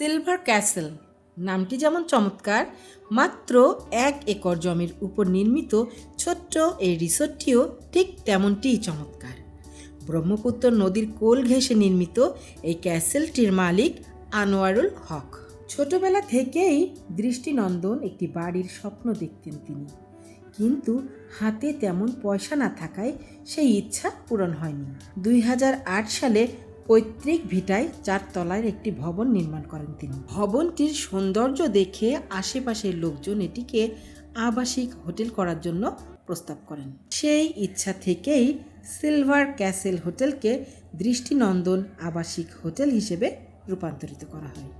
Silver castle. নামটি যেমন চমৎকার, মাত্র এক একর জমির উপর নির্মিত ছোট্ট এই রিসোর্টটিও ঠিক তেমনটিই চমৎকার। ব্রহ্মপুত্র নদীর কোল ঘেঁষে নির্মিত এই ক্যাসেলটির মালিক আনোয়ারুল হক। ছোটবেলা থেকেই দৃষ্টিনন্দন একটি বাড়ির স্বপ্ন দেখতেন তিনি। কিন্তু হাতে তেমন পয়সা না থাকায় সেই ইচ্ছা পূরণ হয়নি। দুই হাজার আট সালে পৈতৃক ভিটায় চার তলায় একটি ভবন নির্মাণ করেন তিনি। ভবনটির সৌন্দর্য দেখে আশেপাশের লোকজন এটিকে আবাসিক হোটেল করার জন্য প্রস্তাব করেন। সেই ইচ্ছা থেকেই সিলভার ক্যাসেল হোটেলকে দৃষ্টিনন্দন আবাসিক হোটেল হিসেবে রূপান্তরিত করা হয়।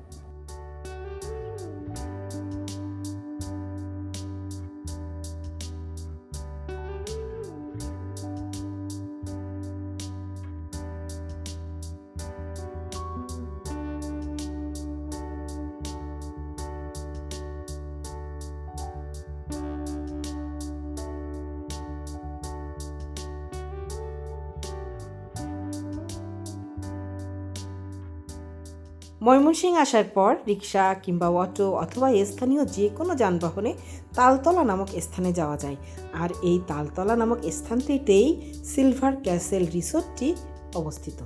ময়মনসিং আসার পর রিক্সা কিংবা অটো অথবা স্থানীয় যে কোনো যানবাহনে তালতলা নামক স্থানে যাওয়া যায়। আর এই তালতলা নামক স্থানটিতেই সিলভার ক্যাসেল রিসোর্টটি অবস্থিত।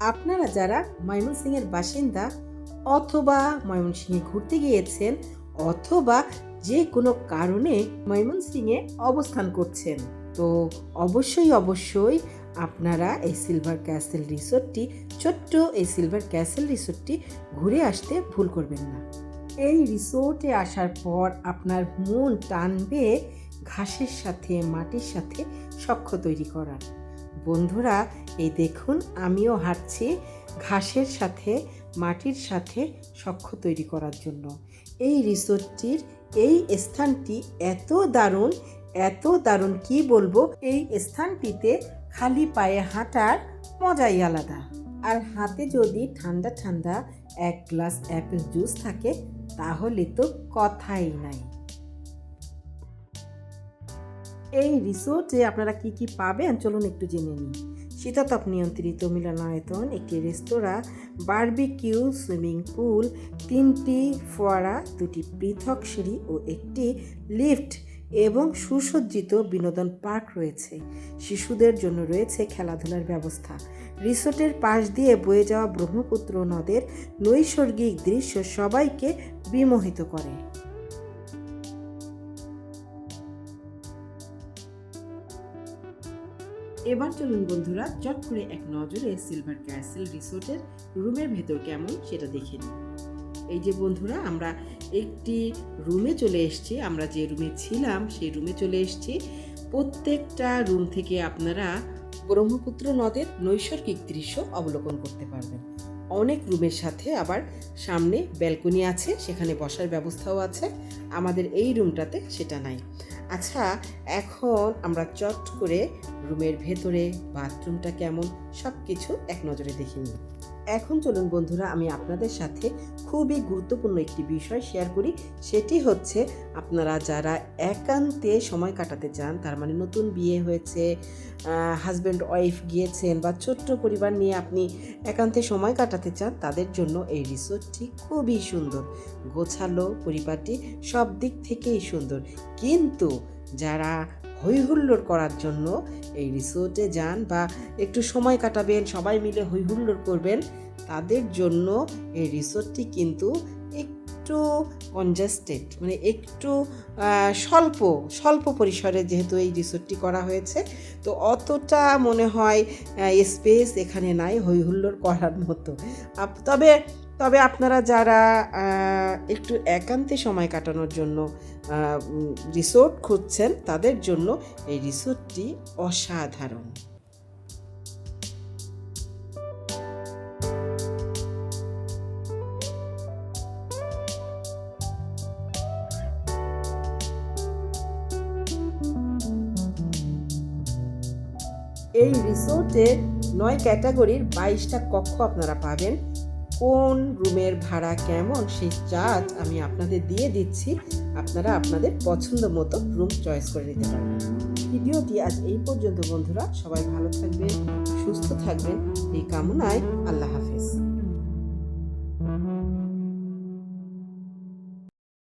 আপনারা যারা ময়মনসিংহের বাসিন্দা অথবা ময়মনসিংহে ঘুরতে গিয়েছেন অথবা যে কোনো কারণে ময়মনসিংহে অবস্থান করছেন, তো অবশ্যই অবশ্যই আপনারা এই সিলভার ক্যাসেল রিসোর্টটি ছোট্ট এই সিলভার ক্যাসেল রিসোর্টটি ঘুরে আসতে ভুল করবেন না। এই রিসোর্টে আসার পর আপনার মন টানবে ঘাসের সাথে, মাটির সাথে সখ্য তৈরি করার। বন্ধুরা, এই দেখুন আমিও হাঁটছি ঘাসের সাথে, মাটির সাথে সখ্য তৈরি করার জন্য। এই রিসোর্টটির এই স্থানটি এত দারুণ এত দারুণ কি বলব? এই স্থানটিতে খালি পায়ে হাঁটার মজাই আলাদা। আর হাতে যদি ঠান্ডা ঠান্ডা এক গ্লাস অ্যাপেল জুস থাকে, তাহলে তো কথাই নাই। এই রিসোর্টে আপনারা কি কি পাবেন? চলুন একটু জেনে নিই। শীতাতপ নিয়ন্ত্রিত মিলনায়তন, একটি রেস্তোরাঁ, বারবিকিউ, সুইমিং পুল, তিনটি ফোয়ারা, দুটি পৃথক সিঁড়ি ও একটি লিফট এবং সুসজ্জিত বিনোদন পার্ক রয়েছে। শিশুদের জন্য রয়েছে খেলাধুলার ব্যবস্থা। রিসোর্টের পাশ দিয়ে বয়ে যাওয়া ব্রহ্মপুত্র নদের নৈসর্গিক দৃশ্য সবাইকে বিমোহিত করে। এবার চলুন বন্ধুরা, চট করে এক নজরে সিলভার ক্যাসেল রিসোর্টের রুমের ভেতর কেমন সেটা দেখে নিই। এই যে বন্ধুরা, আমরা একটি রুমে চলে এসেছি। আমরা যে রুমে ছিলাম, সেই রুমে চলে এসেছি। প্রত্যেকটা রুম থেকে আপনারা ব্রহ্মপুত্র নদের নৈসর্গিক দৃশ্য অবলোকন করতে পারবেন। অনেক রুমের সাথে আবার সামনে ব্যালকনি আছে, সেখানে বসার ব্যবস্থাও আছে। আমাদের এই রুমটাতে সেটা নাই। আচ্ছা এখন আমরা চট করে রুমের ভেতরে, বাথরুমটা কেমন সব কিছু এক নজরে দেখে নিই। এখন চলুন বন্ধুরা, আমি আপনাদের সাথে খুবই গুরুত্বপূর্ণ একটি বিষয় শেয়ার করি। সেটি হচ্ছে, আপনারা যারা একান্তে সময় কাটাতে চান, তার মানে নতুন বিয়ে হয়েছে হাজব্যান্ড ওয়াইফ গিয়েছেন বা ছোট্ট পরিবার নিয়ে আপনি একান্তে সময় কাটাতে চান, তাদের জন্য এই রিসোর্টটি খুবই সুন্দর। গোছালো পরিবারটি সব দিক থেকেই সুন্দর। কিন্তু যারা হৈহুল্লোড় করার জন্য এই রিসোর্টে যান বা একটু সময় কাটাবেন, সবাই মিলে হৈহুল্লোড় করবেন, তাদের জন্য এই রিসোর্টটি কিন্তু একটু কনজাস্টেড মানে একটু স্বল্প স্বল্প পরিসরে যেহেতু এই রিসোর্টটি করা হয়েছে, তো অতটা মনে হয় স্পেস এখানে নাই হৈহুল্লোড় করার মতো। তবে তবে আপনারা যারা একটু একান্তে সময় কাটানোর জন্য রিসোর্ট খুঁজছেন, তাদের জন্য এই রিসোর্টটি অসাধারণ। এই রিসোর্টে নয় ক্যাটাগরির বাইশটা কক্ষ আপনারা পাবেন। কোন রুমের ভাড়া কেমন সেই চার্জ আমি আপনাদের দিয়ে দিচ্ছি। আপনারা আপনাদের পছন্দ মতো রুম চয়েস করে নিতে পারবেন। ভিডিওটি আজ এই পর্যন্ত বন্ধুরা। সবাই ভালো থাকবেন, সুস্থ থাকবেন। এই কামনায় আল্লাহ হাফেজ।